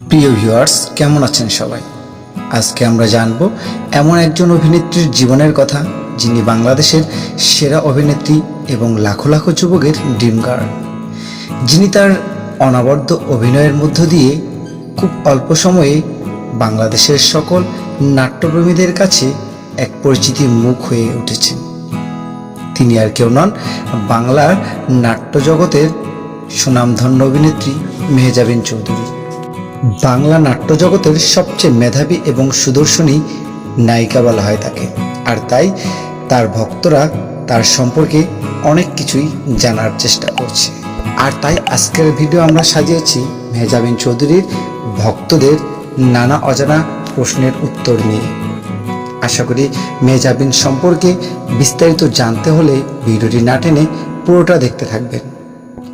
প্রিয় ভিউয়ার্স, কেমন আছেন সবাই? আজকে আমরা জানব এমন একজন অভিনেত্রীর জীবনের কথা যিনি বাংলাদেশের সেরা অভিনেত্রী এবং লাখো লাখো যুবকের ড্রিম গার্ল যিনি তার অনাবদ্য অভিনয়ের মধ্য দিয়ে খুব অল্প সময়ে বাংলাদেশের সকল নাট্যপ্রেমীদের কাছে এক পরিচিতির মুখ হয়ে উঠেছেন। তিনি আর কেউ নন, বাংলার নাট্যজগতের সুনামধন্য অভিনেত্রী মেহজাবিন চৌধুরী। বাংলা নাট্যজগতের সবচেয়ে মেধাবী এবং সুদর্শনী নায়িকা বলা হয় তাকে। আর তাই তার ভক্তরা তার সম্পর্কে অনেক কিছুই জানার চেষ্টা করছে। আর তাই আজকের ভিডিও আমরা সাজিয়েছি মেহজাবিন চৌধুরীর ভক্তদের নানা অজানা প্রশ্নের উত্তর নিয়ে। আশা করি মেহজাবিন সম্পর্কে বিস্তারিত জানতে হলে ভিডিওটি না টেনে পুরোটা দেখতে থাকবেন।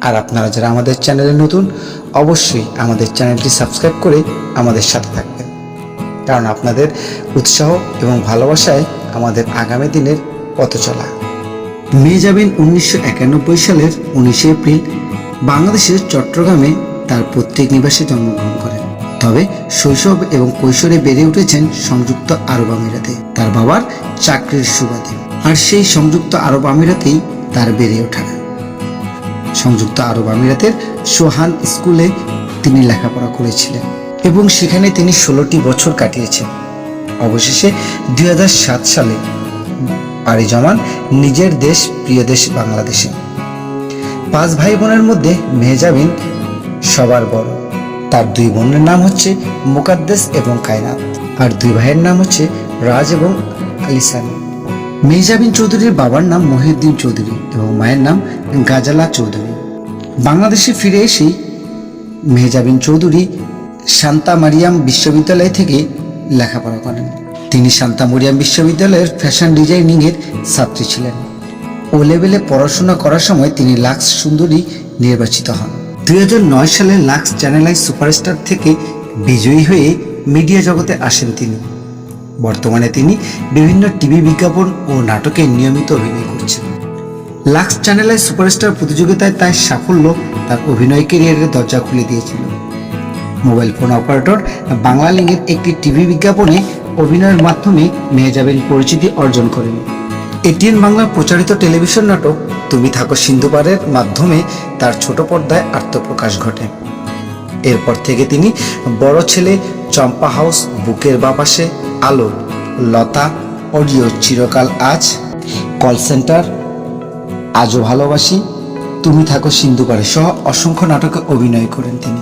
আর আপনারা যারা আমাদের চ্যানেলে নতুন, অবশ্যই আমাদের চ্যানেলটি সাবস্ক্রাইব করে আমাদের সাথে থাকবেন। কারণ আপনাদের উৎসাহ এবং ভালোবাসায় আমাদের আগামী দিনের পথ চলা। মেজাবিন উনিশশো একানব্বই সালের উনিশে এপ্রিল। বাংলাদেশের চট্টগ্রামে তার পৈতৃক নিবাসে জন্মগ্রহণ করেন। তবে শৈশব এবং কৈশোরে বেড়ে উঠেছেন সংযুক্ত আরব আমিরাতে। তার বাবার চাকরির সুবাদে। আর সেই সংযুক্ত আরব আমিরাতেই তার বেড়ে ওঠা। সংযুক্ত আরব আমিরাতের সোহান স্কুলে তিনি লেখাপড়া করেছিলেন এবং সেখানে তিনি ষোলোটি বছর কাটিয়েছেন। অবশেষে দুই সালে পাড়ি জমান নিজের দেশ, প্রিয় দেশ বাংলাদেশে। পাঁচ ভাই বোনের মধ্যে মেহজাবিন সবার বড়। তার দুই বোনের নাম হচ্ছে মুকাদ্দেস এবং কায়নাত। আর দুই ভাইয়ের নাম হচ্ছে রাজ এবং আলিসান। মেহজাবিন চৌধুরীর বাবার নাম মহিউদ্দিন চৌধুরী এবং মায়ের নাম গাজালা চৌধুরী। বাংলাদেশে ফিরে এসেই মেহজাবিন চৌধুরী শান্তা মারিয়াম বিশ্ববিদ্যালয় থেকে লেখাপড়া করেন। তিনি শান্তা মরিয়াম বিশ্ববিদ্যালয়ের ফ্যাশন ডিজাইনিংয়ের ছাত্রী ছিলেন। ও লেভেলে পড়াশোনা করার সময় তিনি লাক্স সুন্দরী নির্বাচিত হন। দুই হাজার নয় সালে লাক্স চ্যানেলাই সুপারস্টার থেকে বিজয়ী হয়ে মিডিয়া জগতে আসেন তিনি। বর্তমানে তিনি বিভিন্ন টিভি বিজ্ঞাপন ও নাটকে নিয়মিত অভিনয় করছেন। লাক্স চ্যানেলের সুপারস্টার প্রতিযোগিতায় তার সাফল্য তার অভিনয় ক্যারিয়ারের দরজা খুলে দিয়েছিল। মোবাইল ফোন অপারেটর বাংলা লিঙ্গের একটি টিভি বিজ্ঞাপনে অভিনয়ের মাধ্যমে মেহজাবিন পরিচিতি অর্জন করেন। এটিএন বাংলা প্রচারিত টেলিভিশন নাটক তুমি থাকো সিন্ধুপাড়ের মাধ্যমে তার ছোট পর্দায় আত্মপ্রকাশ ঘটে। এরপর থেকে তিনি বড় ছেলে চম্পা হাউস বুকের বাপাশে আলো, লতা, অডিও চিরকাল আজ। কল সেন্টার আজও ভালোবাসি। তুমি থাকো সিন্ধুপাড়ে সহ অসংখ্য নাটকে অভিনয় করেন তিনি।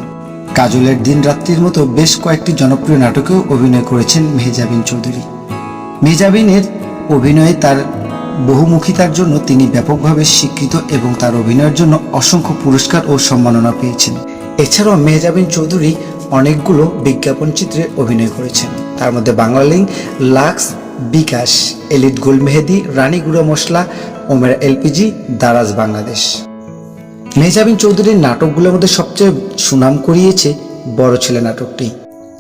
কাজলের দিন রাত্রির মতো বেশ কয়েকটি জনপ্রিয় নাটকেও অভিনয় করেছেন মেহজাবিন চৌধুরী। মেহজাবিনের অভিনয়ে তার বহুমুখিতার জন্য তিনি ব্যাপকভাবে স্বীকৃত এবং তার অভিনয়ের জন্য অসংখ্য পুরস্কার ও সম্মাননা পেয়েছেন। এছাড়াও মেহজাবিন চৌধুরী অনেকগুলো বিজ্ঞাপন চিত্রে অভিনয় করেছেন। তার মধ্যে Banglalink Lux bKash, Elite গোল মেহেদি, রানী গুঁড়ো মশলা, ওমের এলপিজি, দারাজ বাংলাদেশ। মেহজাবিন চৌধুরীর নাটকগুলোর মধ্যে সবচেয়ে সুনাম করিয়েছে বড় ছেলে নাটকটি।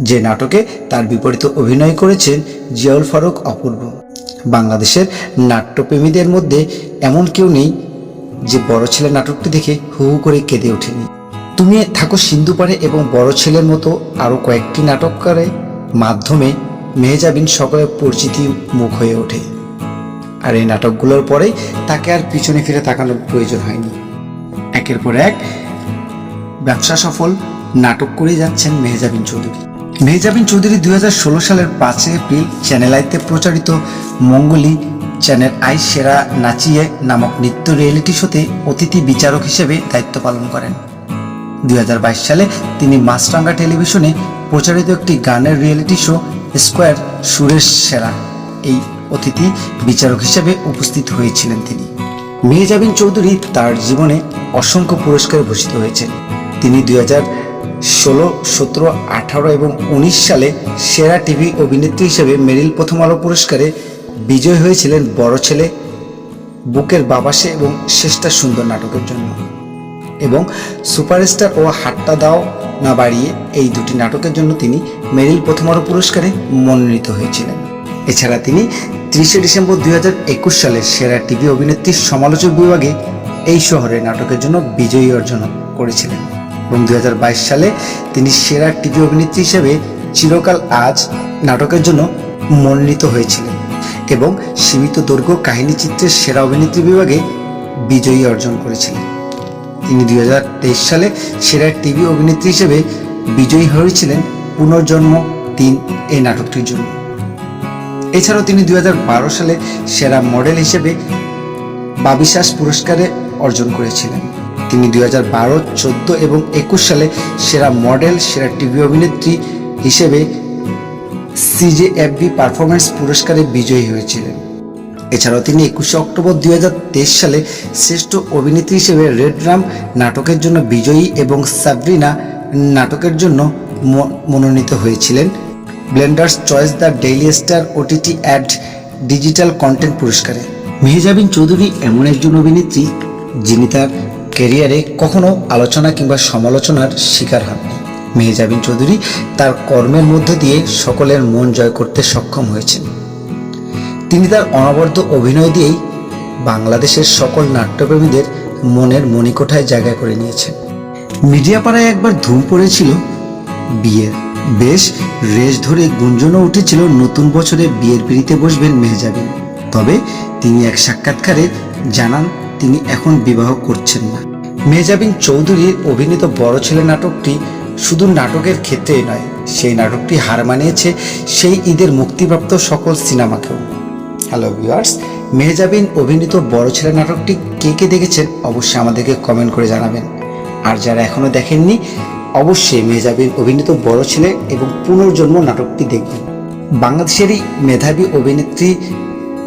যে নাটকে তার বিপরীতে অভিনয় করেছেন জিয়াউল ফারুক অপূর্ব। বাংলাদেশের নাট্যপ্রেমীদের মধ্যে এমন কেউ নেই যে বড় ছেলে নাটকটি দেখে হু হু করে কেঁদে ওঠেনি। তুমি থাকো সিন্ধুপাড়ে এবং বড় ছেলের মতো আরও কয়েকটি নাটককারের মাধ্যমে মেহজাবিন সকলের পরিচিতি মুখ হয়ে ওঠে। আর এই নাটকগুলোর পরেই তাকে আর পিছনে ফিরে তাকানোর প্রয়োজন হয়নি। একের পর এক ব্যবসা সফল নাটক করে যাচ্ছেন মেহজাবিন চৌধুরী। মেহজাবিন চৌধুরী দুই সালের পাঁচই এপ্রিল চ্যানেল আইতে প্রচারিত মঙ্গলি চ্যানেল আই সেরা নাচিয়ে নামক নৃত্য রিয়েলিটি শোতে অতিথি বিচারক হিসেবে দায়িত্ব পালন করেন। দুই হাজার বাইশ সালে তিনি মাছরাঙ্গা টেলিভিশনে প্রচারিত একটি গানের রিয়েলিটি শো স্কোয়ার সুরেশ সেরা এই অতিথি বিচারক হিসেবে উপস্থিত হয়েছিলেন তিনি। মেহজাবিন চৌধুরী তার জীবনে অসংখ্য পুরস্কারে ভূষিত হয়েছেন। তিনি দুই হাজার ষোলো, সতেরো, আঠারো এবং উনিশ সালে সেরা টিভি অভিনেত্রী হিসেবে মেরিল প্রথম আলো পুরস্কারে বিজয় হয়েছিলেন বড় ছেলে বুকের বাবাসে এবং শেষটা সুন্দর নাটকের জন্য। এবং সুপারস্টার ও হাট্টা দাও না বাড়িয়ে এই দুটি নাটকের জন্য তিনি মেরিল প্রথম আলো পুরস্কারে মনোনীত হয়েছিলেন। এছাড়া তিনি ত্রিশে ডিসেম্বর দুই হাজার একুশ সালে সেরা টিভি অভিনেত্রীর সমালোচক বিভাগে এই শহরে নাটকের জন্য বিজয়ী অর্জন করেছিলেন এবং দু হাজার বাইশ সালে তিনি সেরা টিভি অভিনেত্রী হিসেবে চিরকাল আজ নাটকের জন্য মনোনীত হয়েছিলেন এবং সীমিত দৈর্ঘ্য কাহিনী চিত্রের সেরা অভিনেত্রী বিভাগে বিজয়ী অর্জন করেছিলেন। তিনি দুই হাজার তেইশ সালে সেরা টিভি অভিনেত্রী হিসেবে বিজয়ী হয়েছিলেন পুনর্জন্ম তিন এই নাটকটির জন্য। এছাড়াও তিনি দুই হাজার বারো সালে সেরা মডেল হিসেবে বাবিশ্বাস পুরস্কারে অর্জন করেছিলেন। তিনি দুই হাজার বারো, চোদ্দ এবং একুশ সালে সেরা মডেল, সেরা টিভি অভিনেত্রী হিসেবে সিজেএফবি পারফরমেন্স পুরস্কারে বিজয়ী হয়েছিলেন। এছাড়াও তিনি একুশে অক্টোবর দু হাজার তেইশ সালে শ্রেষ্ঠ অভিনেত্রী হিসেবে রেড রাম নাটকের জন্য বিজয়ী এবং সাবরিনা নাটকের জন্য মনোনীত হয়েছিলেন। Blenders Choice the Daily Star OTT and digital content পুরস্কারে। মেহজাবিন চৌধুরী এমন একজন অভিনেত্রী যিনি তার ক্যারিয়ারে কখনো আলোচনা কিংবা সমালোচনার শিকার হননি। মেহজাবিন চৌধুরী তার কর্মের মধ্য দিয়ে সকলের মন জয় করতে সক্ষম হয়েছেন। তিনি তার অনবদ্য অভিনয় দিয়েই বাংলাদেশের সকল নাট্যপ্রেমীদের মনের মণিকোঠায় জায়গা করে নিয়েছেন। মিডিয়া পাড়ায় একবার ধুম পড়েছিল বিয়ের। বেশ রেশ ধরে গুঞ্জনও উঠেছিল নতুন বছরে বিয়ের পিড়িতে বসবেন মেহজাবিন। তবে তিনি এক সাক্ষাৎকারে জানান, তিনি এখন বিবাহ করছেন না। মেহজাবিন চৌধুরীর অভিনীত বড় ছেলে নাটকটি শুধু নাটকের ক্ষেত্রেই নয়, সেই নাটকটি হার মানিয়েছে সেই ঈদের মুক্তিপ্রাপ্ত সকল সিনেমাকেও। হ্যালো ভিউয়ার্স মেহজাবিন অভিনীত বড় ছেলে নাটকটি কে কে দেখেছেন অবশ্যই আমাদেরকে কমেন্ট করে জানাবেন। আর যারা এখনও দেখেননি, অবশ্যই মেহজাবিন অভিনীত বড় ছেলে এবং পুনর্জন্ম নাটকটি দেখবেন। বাংলাদেশেরই মেধাবী অভিনেত্রী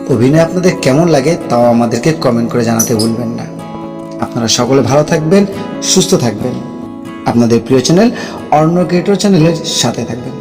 অভিনয় আপনাদের কেমন লাগে তাও আমাদেরকে কমেন্ট করে জানাতে ভুলবেন না। আপনারা সকলে ভালো থাকবেন, সুস্থ থাকবেন। আপনাদের প্রিয় চ্যানেল অর্ণ ক্রিয়েটর চ্যানেলের সাথে থাকবেন।